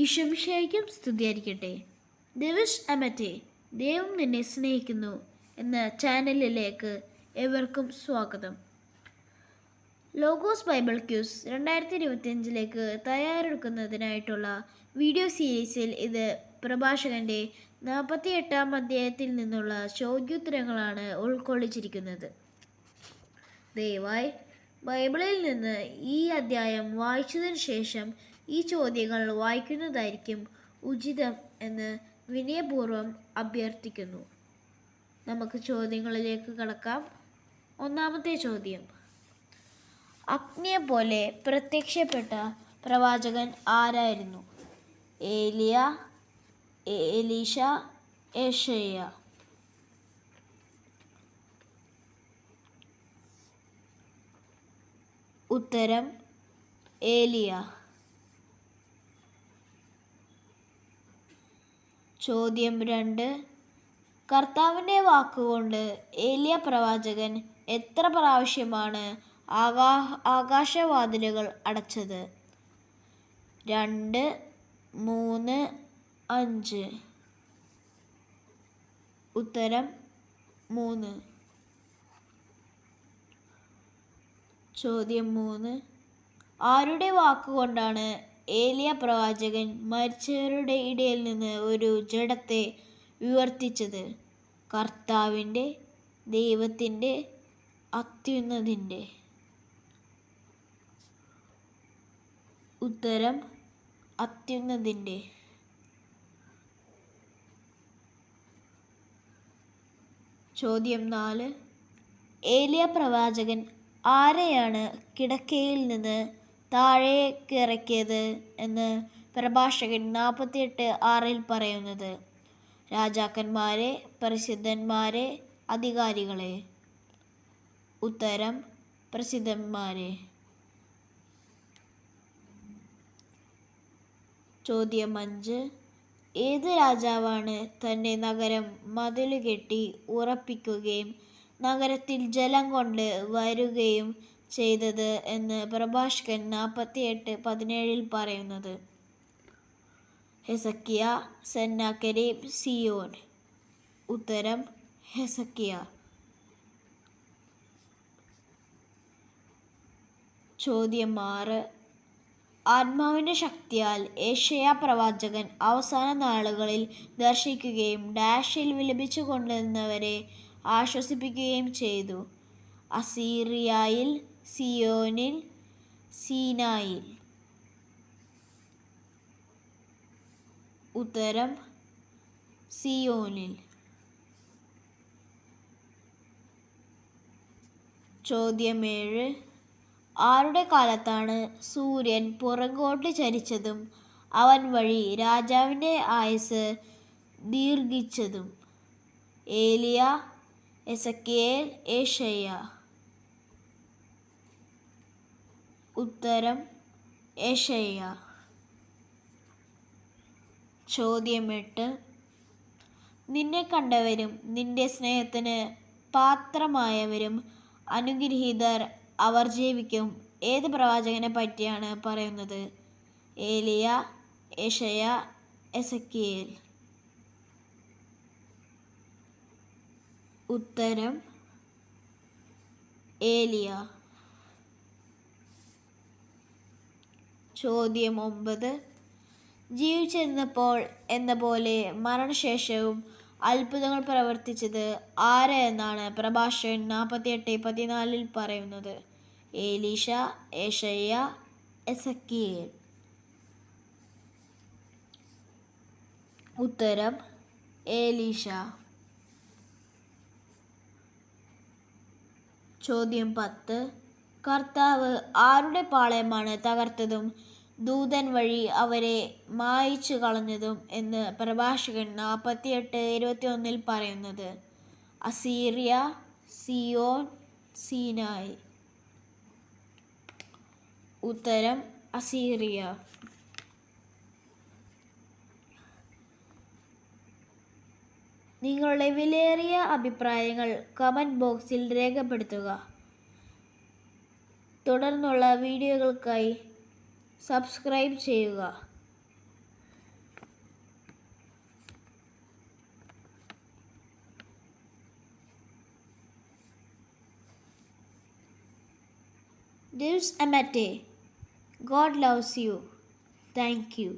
ഈശോമിശയ്ക്കും സ്തുതിയായിരിക്കട്ടെ. ദേവിഷ് അമറ്റെ ദൈവം നിന്നെ സ്നേഹിക്കുന്നു എന്ന ചാനലിലേക്ക് ഏവർക്കും സ്വാഗതം. ലോഗോസ് ബൈബിൾ ക്യൂസ് രണ്ടായിരത്തി ഇരുപത്തിയഞ്ചിലേക്ക് തയ്യാറെടുക്കുന്നതിനായിട്ടുള്ള വീഡിയോ സീരീസിൽ ഇത് പ്രഭാഷകന്റെ നാൽപ്പത്തി എട്ടാം അധ്യായത്തിൽ നിന്നുള്ള ചോദ്യോത്തരങ്ങളാണ് ഉൾക്കൊള്ളിച്ചിരിക്കുന്നത്. ദയവായി ബൈബിളിൽ നിന്ന് ഈ അധ്യായം വായിച്ചതിന് ശേഷം ഈ ചോദ്യങ്ങൾ വായിക്കുന്നതായിരിക്കും ഉചിതം എന്ന് വിനയപൂർവം അഭ്യർത്ഥിക്കുന്നു. നമുക്ക് ചോദ്യങ്ങളിലേക്ക് കടക്കാം. ഒന്നാമത്തെ ചോദ്യം. അഗ്നിയെ പോലെ പ്രത്യക്ഷപ്പെട്ട പ്രവാചകൻ ആരായിരുന്നു? ഏലിയ ഏലീഷ ഏഷയ്യ ഉത്തരം ഏലിയ. ചോദ്യം രണ്ട്. കർത്താവിന്റെ വാക്കുകൊണ്ട് ഏലിയ പ്രവാചകൻ എത്ര പ്രാവശ്യമാണ് ആകാ ആകാശവാതിലുകൾ അടച്ചത്? രണ്ട് മൂന്ന് അഞ്ച്. ഉത്തരം മൂന്ന്. ചോദ്യം മൂന്ന്. ആരുടെ വാക്കുകൊണ്ടാണ് ഏലിയ പ്രവാചകൻ മരിച്ചവരുടെ ഇടയിൽ നിന്ന് ഒരു ജഡത്തെ ഉയർത്തിച്ചത് കർത്താവിന്റെ ദൈവത്തിന്റെ അത്യുന്നതിന്റെ? ഉത്തരം അത്യുന്നതിന്റെ. ചോദ്യം നാല്. ഏലിയ പ്രവാചകൻ ആരെയാണ് കിടക്കയിൽ നിന്ന് താഴേക്ക് ഇറക്കിയത് എന്ന് പ്രഭാഷകൻ നാൽപ്പത്തിയെട്ട് ആറിൽ പറയുന്നത്. രാജാക്കന്മാരെ പ്രസിദ്ധന്മാരെ അധികാരികളെ. ഉത്തരം പ്രസിദ്ധന്മാരെ. ചോദ്യം അഞ്ച്. ഏത് രാജാവാണ് തന്റെ നഗരം മതിലുകെട്ടി ഉറപ്പിക്കുകയും നഗരത്തിൽ ജലം കൊണ്ട് വരുകയും ചെയ്തത് എന്ന് പ്രഭാഷകൻ നാൽപ്പത്തിയെട്ട് പതിനേഴിൽ പറയുന്നത്. ഹെസക്കിയ സെന്നാക്കരീബ് സിയോൻ. ഉത്തരം ഹെസക്കിയ. ചോദ്യം ആറ്. ആത്മാവിന്റെ ശക്തിയാൽ ഏഷ്യ പ്രവാചകൻ അവസാന നാളുകളിൽ ദർശിക്കുകയും ഡാഷിൽ വിലപിച്ചു കൊണ്ടിരുന്നവരെ ആശ്വസിപ്പിക്കുകയും ചെയ്തു. അസീറിയയിൽ സിയോനിൽ സീനായിൽ. ഉത്തരം സിയോനിൽ. ചോദ്യമേഴ്. ആരുടെ കാലത്താണ് സൂര്യൻ പുറകോട്ട് ചരിച്ചതും അവൻ വഴി രാജാവിന്റെ ആയുസ് ദീർഘിച്ചതും? ഏലിയ എസക്കേൽ ഏഷയ്യ ഉത്തരം ഏഷയ്യ ചോദ്യം എട്ട് നിന്നെ കണ്ടവരും നിന്റെ സ്നേഹത്തിന് പാത്രമായവരും അനുഗ്രഹീതർ അവർ ജീവിക്കും. ഏത് പ്രവാചകനെ പറ്റിയാണ് പറയുന്നത്? ഏലിയ ഏഷയ എസക്കിയേൽ ഉത്തരം ഏലിയ. ചോദ്യം ഒമ്പത്. ജീവിച്ചിരുന്നപ്പോൾ എന്ന പോലെ മരണശേഷവും അത്ഭുതങ്ങൾ പ്രവർത്തിച്ചത് ആര് എന്നാണ് പ്രഭാഷകൻ നാൽപ്പത്തിയെട്ട് പതിനാലിൽ പറയുന്നത്. ഏലീഷ ഏഷയ്യ എസക്കിയേൽ. ഉത്തരം ഏലീഷ. ചോദ്യം പത്ത്. കർത്താവ് ആരുടെ പാളയമാണ് തകർത്തതും? ദൂതൻ വഴി അവരെ മായിച്ചു കളഞ്ഞതും എന്ന് പ്രഭാഷകൻ നാൽപ്പത്തിയെട്ട് ഇരുപത്തി ഒന്നിൽ പറയുന്നത്. അസീറിയ സിയോൻ സീനായി. ഉത്തരം അസീറിയ. നിങ്ങളുടെ വിലയേറിയ അഭിപ്രായങ്ങൾ കമന്റ് ബോക്സിൽ രേഖപ്പെടുത്തുക തുടർന്നുള്ള വീഡിയോകൾക്കായി സബ്സ്ക്രൈബ് ചെയ്യുക Divas Amate, God loves you. Thank you.